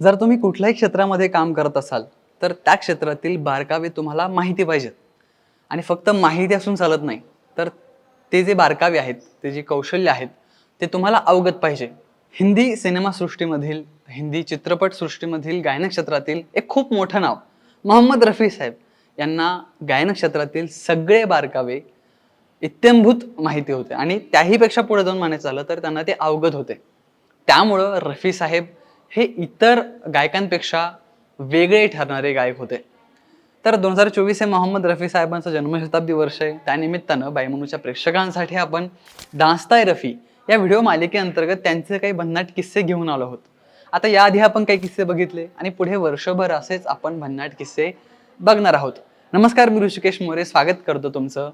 जर तुम्ही कुठल्याही क्षेत्रामध्ये काम करत असाल तर त्या क्षेत्रातील बारकावे तुम्हाला माहिती पाहिजेत. आणि फक्त माहिती असून चालत नाही तर ते जे बारकावे आहेत ते जे कौशल्य आहेत ते तुम्हाला अवगत पाहिजे. हिंदी सिनेमासृष्टीमधील हिंदी चित्रपटसृष्टीमधील गायन क्षेत्रातील एक खूप मोठं नाव मोहम्मद रफी साहेब यांना गायन क्षेत्रातील सगळे बारकावे इत्यंभूत माहिती होते. आणि त्याहीपेक्षा पुढे जाऊन म्हणायचं झालं तर त्यांना ते अवगत होते. त्यामुळं रफी साहेब हे इतर गायकांपेक्षा वेगळे ठरणारे गायक होते. तर दोन हजार चोवीस हे मोहम्मद रफी साहेबांचं जन्मशताब्दी वर्ष आहे. त्यानिमित्तानं बाईमनूच्या प्रेक्षकांसाठी आपण दास्ताय रफी या व्हिडिओ मालिकेअंतर्गत त्यांचे काही भन्नाट किस्से घेऊन आलो आहोत. आता याआधी आपण काही किस्से बघितले आणि पुढे वर्षभर असेच आपण भन्नाट किस्से बघणार आहोत. नमस्कार मी ऋषिकेश मोरे. स्वागत करतो तुमचं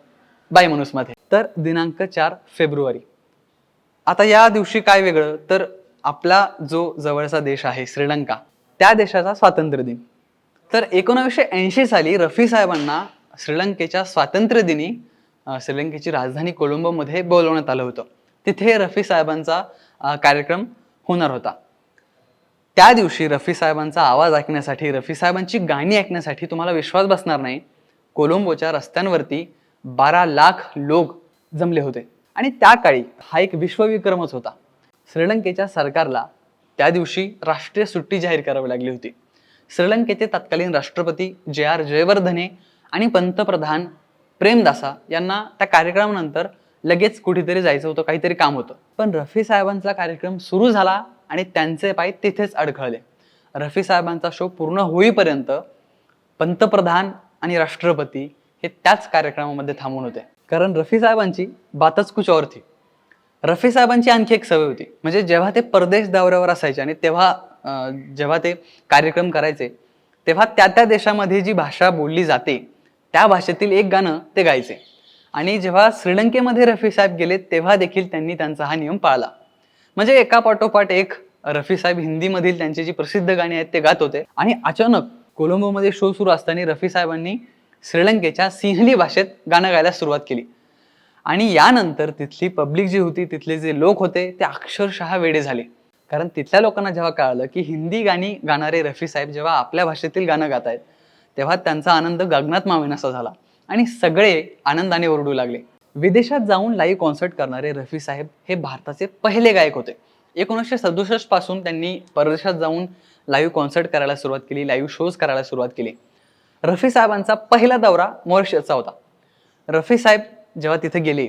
बायमध्ये तर दिनांक चार फेब्रुवारी. आता या दिवशी काय वेगळं? तर आपला जो जवळचा देश आहे श्रीलंका त्या देशाचा स्वातंत्र्य दिन. तर एकोणावीसशे ऐंशी साली रफी साहेबांना श्रीलंकेच्या स्वातंत्र्य दिनी श्रीलंकेची राजधानी कोलंबोमध्ये बोलवण्यात आलं होतं. तिथे रफी साहेबांचा कार्यक्रम होणार होता. त्या दिवशी रफी साहेबांचा आवाज ऐकण्यासाठी रफी साहेबांची गाणी ऐकण्यासाठी तुम्हाला विश्वास बसणार नाही कोलंबोच्या रस्त्यांवरती बारा लाख लोक जमले होते. आणि त्या काळी हा एक विश्वविक्रमच होता. श्रीलंकेच्या सरकारला त्या दिवशी राष्ट्रीय सुट्टी जाहीर करावी लागली होती. श्रीलंकेचे तत्कालीन राष्ट्रपती जे आर जयवर्धने आणि पंतप्रधान प्रेमदासा यांना त्या कार्यक्रमानंतर लगेच कुठेतरी जायचं होतं काहीतरी काम होतं. पण रफी साहेबांचा कार्यक्रम सुरू झाला आणि त्यांचे पाय तिथेच अडखळले. रफी साहेबांचा शो पूर्ण होईपर्यंत पंतप्रधान आणि राष्ट्रपती हे त्याच कार्यक्रमामध्ये थांबून होते. कारण रफी साहेबांची बातच कुछ और थी रफी साहेबांची आणखी एक सवय होती. म्हणजे जेव्हा ते परदेश दौऱ्यावर असायचे आणि तेव्हा जेव्हा ते कार्यक्रम करायचे तेव्हा त्या त्या देशामध्ये जी भाषा बोलली जाते त्या भाषेतील एक गाणं ते गायचे. आणि जेव्हा श्रीलंकेमध्ये रफी साहेब गेले तेव्हा देखील त्यांनी त्यांचा हा नियम पाळला. म्हणजे एका पाठोपाठ एक रफी साहेब हिंदीमधील त्यांची जी प्रसिद्ध गाणी आहेत ते गात होते. आणि अचानक कोलंबोमध्ये शो सुरू असताना रफी साहेबांनी श्रीलंकेच्या सिंहली भाषेत गाणं गायला सुरुवात केली. आणि यानंतर तिथली पब्लिक जी होती तिथले जे लोक होते ते अक्षरशः वेडे झाले. कारण तिथल्या लोकांना जेव्हा कळलं की हिंदी गाणी गाणारे रफी साहेब जेव्हा आपल्या भाषेतील गाणं गात आहेत तेव्हा त्यांचा आनंद गगनात मावेनासा झाला आणि सगळे आनंदाने ओरडू लागले. विदेशात जाऊन लाईव्ह कॉन्सर्ट करणारे रफी साहेब हे भारताचे पहिले गायक होते. एकोणीसशे सदुसष्टपासून त्यांनी परदेशात जाऊन लाईव्ह कॉन्सर्ट करायला सुरुवात केली लाईव्ह शोज करायला सुरुवात केली. रफी साहेबांचा पहिला दौरा मॉरिशसचा होता. रफी साहेब जेव्हा तिथे गेले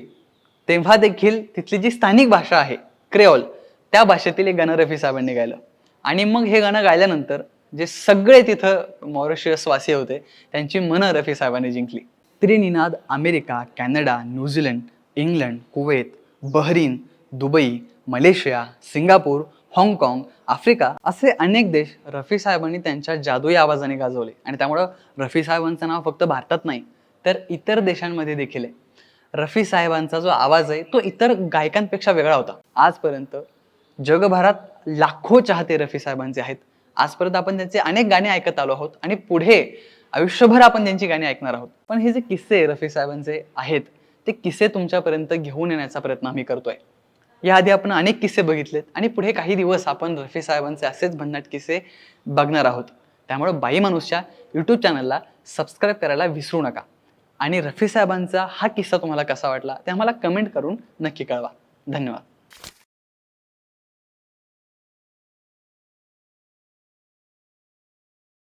तेव्हा देखील तिथली जी स्थानिक भाषा आहे क्रेओल त्या भाषेतील एक गाणं रफी साहेबांनी गायलं. आणि मग हे गाणं गायल्यानंतर जे सगळे तिथं मॉरिशियसवासी होते त्यांची मनं रफी साहेबांनी जिंकली. Trinidad America Canada New Zealand England Kuwait Bahrain Dubai Malaysia Singapore हाँगकाँग आफ्रिका असे अनेक देश रफी साहेबांनी त्यांच्या जादुई आवाजाने गाजवले. आणि त्यामुळं रफी साहेबांचं नाव फक्त भारतात नाही तर इतर देशांमध्ये देखील आहे. रफी साहेबांचा जो आवाज आहे तो इतर गायकांपेक्षा वेगळा होता. आजपर्यंत जगभरात लाखो चाहते रफी साहेबांचे आहेत. आजपर्यंत आपण त्यांचे अनेक गाणे ऐकत आलो आहोत आणि पुढे आयुष्यभर आपण त्यांची गाणी ऐकणार आहोत. पण हे जे किस्से रफी साहेबांचे आहेत ते किस्से तुमच्यापर्यंत घेऊन येण्याचा प्रयत्न आम्ही करतोय. याआधी आपण अनेक किस्से बघितलेत आणि पुढे काही दिवस आपण रफी साहेबांचे असेच भन्नाट किस्से बघणार आहोत. त्यामुळे बाई माणूसच्या यूट्यूब चॅनलला सबस्क्राईब करायला विसरू नका. आणि रफी साहेबांचा हा किस्सा तुम्हाला कसा वाटला ते आम्हाला कमेंट करून नक्की कळवा. धन्यवाद.